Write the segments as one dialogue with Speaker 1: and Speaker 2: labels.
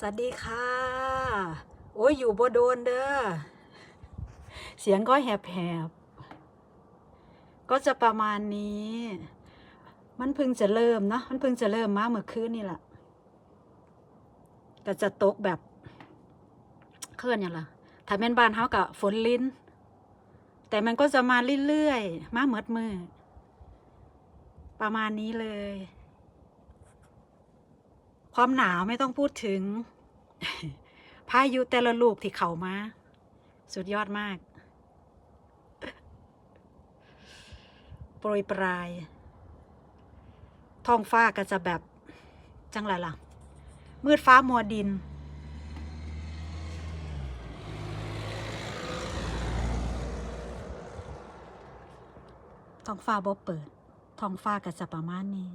Speaker 1: สวัสดีค่ะ โอ้ยอยู่บ่โดนเด้อ เสียงก็แหบๆก็จะประมาณนี้ มันเพิ่งจะเริ่มเนาะ มันเพิ่งจะเริ่มมาเมื่อคืนนี่แหละก็จะตกแบบเคลื่อนอย่างล่ะถ้าเป็นบ้านเฮากับฝนลิ้น แต่มันก็จะมาเรื่อยๆ มาเหมือดมือ ประมาณนี้เลย ความหนาวไม่ต้องพูดถึง พายุแต่ละลูกที่เขามา สุดยอดมาก โปรยปลาย ท้องฟ้าก็จะแบบ จังไรล่ะ มืดฟ้ามัวดินท้องฟ้าบ่เปิดท้องฟ้าก็จะประมาณนี้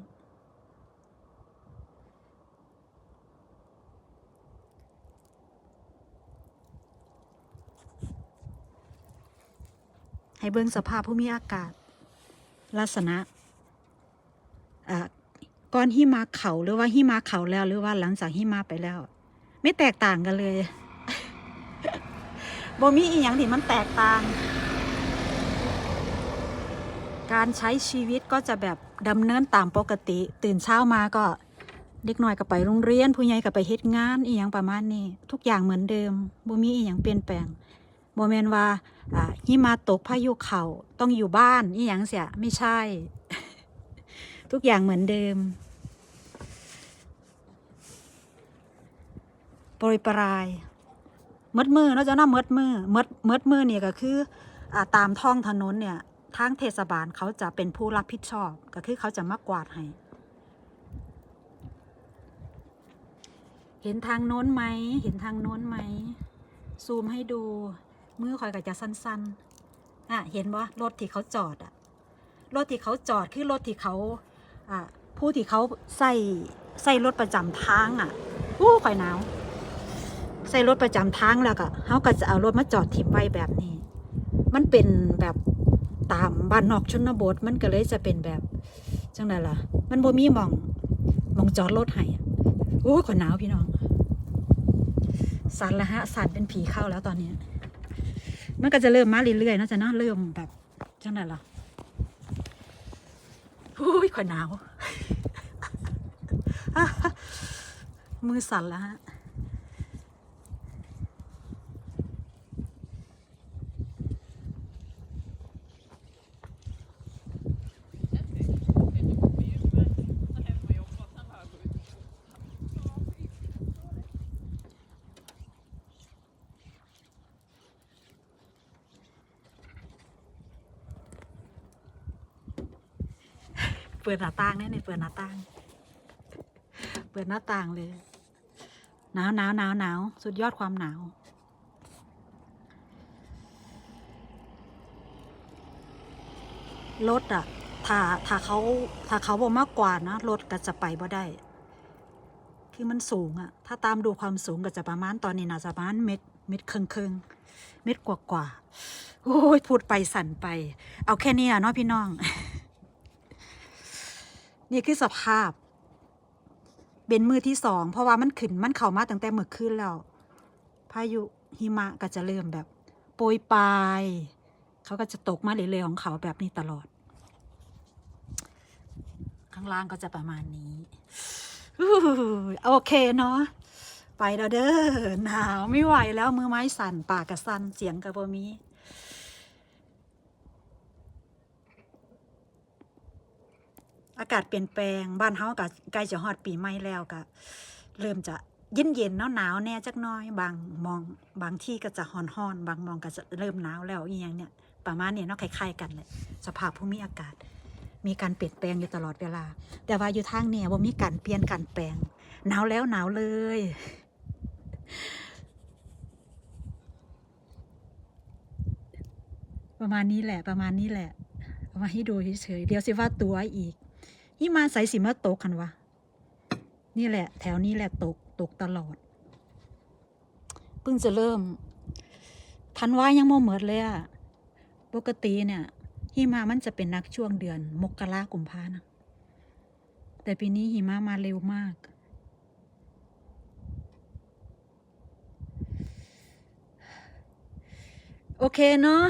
Speaker 1: ให้เบิ่งสภาพภูมิอากาศ ลักษณะอ่าก้อนหิมะเขาหรือว่าหิมะเขาแล้วหรือว่าหลังจากหิมะไปแล้ว ไม่แตกต่างกันเลยบ่มีอีหยังที่มันแตกต่าง การใช้ชีวิตก็จะแบบดำเนินตามปกติ ตื่นเช้ามาก็เด็กน้อยก็ไปโรงเรียน ผู้ใหญ่ก็ไปเฮ็ดงานอีหยังประมาณนี้ ทุกอย่างเหมือนเดิมบ่มีอีหยังเปลี่ยนแปลง บ่แม่นว่าอ่าหิมะตกพายุเขาต้องอยู่บ้านอีหยังเสียไม่ใช่ ทุกอย่างเหมือนเดิมปรยปลายมดมือเนาะเจ้าหน้ามดมือมดมดมือเนี่ยก็คืออ่าตามท้องถนนเนี่ยทางเทศบาลเขาจะเป็นผู้รับผิดชอบ ก็คือเขาจะมากวาดให้เห็นทางโน้นไหม เห็นทางโน้นไหม ซูมให้ดู มือคอยก็จะสั้นๆอะเห็นว่ารถที่เขาจอดอะรถที่เขาจอดคือรถที่เขาอะผู้ที่เขาใส่ใส่รถประจำทางอะอู้ข่อยหนาวใส่รถประจำทางแล้วก็เขาก็จะเอารถมาจอดทิ้งไว้แบบนี้ มันเป็นแบบตามบ้านนอกชนบทมันก็เลยจะเป็นแบบจังไดล่ะ มันบ่มีมองมองจอดรถให้อะโอ้ข่อยหนาวพี่น้อง สั่นละฮะสั่นเป็นผีเข้าแล้วตอนนี้ มันก็จะเริ่มมาเรื่อยๆนาะจะเนาะเริ่มแบบจังไดล่ะอุ้ยข่อยหนาว มือสั่นแล้วฮะ เปิดหน้าต่างเนี่ยเนี่ยเปิดหน้าต่าง เปิดหน้าต่างเลย หนาวหนาวหนาวหนาวสุดยอดความหนาว รถอะถ้าถ้าเขาถ้าเขาบอกมากกว่านะรถก็จะไปบ่ได้คือมันสูงอะถ้าตามดูความสูงก็จะประมาณตอนนี้นะจะประมาณเม็ดเม็ดครึ่งครึ่งเม็ดกว่ากว่าๆโอ้ยพูดไปสั่นไป เอาแค่นี้อะเนาะพี่น้อง นี่คือสภาพ เป็นมือที่สอง เพราะว่ามันขึ้นมันเข้ามาตั้งแต่เมื่อคืนแล้ว พายุหิมะก็จะเริ่มแบบโปรยปลายเขาก็จะตกมาเรื่อยๆของเขาแบบนี้ตลอด ข้างล่างก็จะประมาณนี้โอเคเนาะไปแล้วเด้อหนาวไม่ไหวแล้วมือไม้สั่นปากกระสั่นเสียงกระโบมี อากาศเปลี่ยนแปลงบ้านเฮาก็ใกล้จะฮอดปีใหม่แล้วก็เริ่มจะเย็นเย็นหนาวหนาวแน่จักน้อย บางมองบางที่ก็จะฮอนฮอนบางมองก็จะเริ่มหนาวแล้วอีหยังเนี่ยประมาณนี้เนาะคล้ายๆกันเลยสภาพภูมิอากาศ มีการเปลี่ยนแปลงอยู่ตลอดเวลา แต่ว่าอยู่ทางเนี่ยว่ามีการเปลี่ยนการแปลงหนาวแล้วหนาวเลย ประมาณนี้แหละประมาณนี้แหละเอามาให้ดูเฉยๆเดี๋ยวสิว่าตัวอีก อีมาใส่สิมาตกคันวะนี่แหละ แถวนี้แหละตกตกตลอด เพิ่งจะเริ่ม ทันว่ายังโมเหมิดเลยอะปกติเนี่ยหิมะมันจะเป็นนักช่วงเดือน มกรากุมภานะ แต่ปีนี้หิมะมาเร็วมาก โอเคเนาะ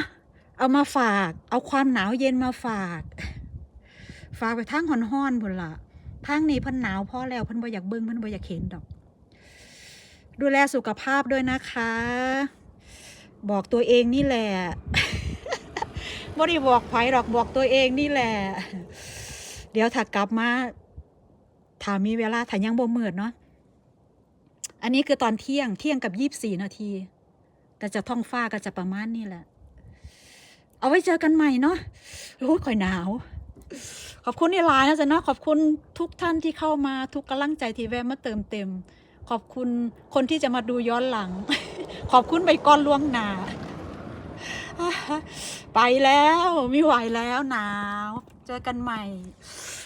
Speaker 1: เอามาฝาก เอาความหนาวเย็นมาฝาก ฝากไปทางหอนห้อนๆพุ่นละทางนี้พิ่นหนาวพ่อแล้วพิ่นบ่อยากเบิ่งพิ่นบ่อยากเห็นดอก ดูแลสุขภาพด้วยนะคะ บอกตัวเองนี่แหละบ่ได้บอกไผหรอกบอกตัวเองนี่แหละ เดี๋ยวถ้ากลับมาถ้ามีเวลาถ้ายังบ่มืดเนาะอันนี้คือตอนเที่ยงเที่ยงกับยี่บสี่นาทีแต่จะท้องฟ้าก็จะประมาณนี้แหละ เอาไว้เจอกันใหม่เนาะโอ้ยข่อยหนาว ขอบคุณที่ไลน์นะจ๊ะเนาะขอบคุณทุกท่านที่เข้ามาทุกกำลังใจที่แวะมาเติมเต็ม ขอบคุณคนที่จะมาดูย้อนหลัง ขอบคุณใบก่อนล่วงหนาไปแล้วไม่ไหวแล้วหนาว เจอกันใหม่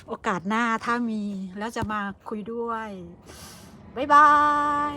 Speaker 1: โอกาสหน้าถ้ามี แล้วจะมาคุยด้วย บ๊ายบาย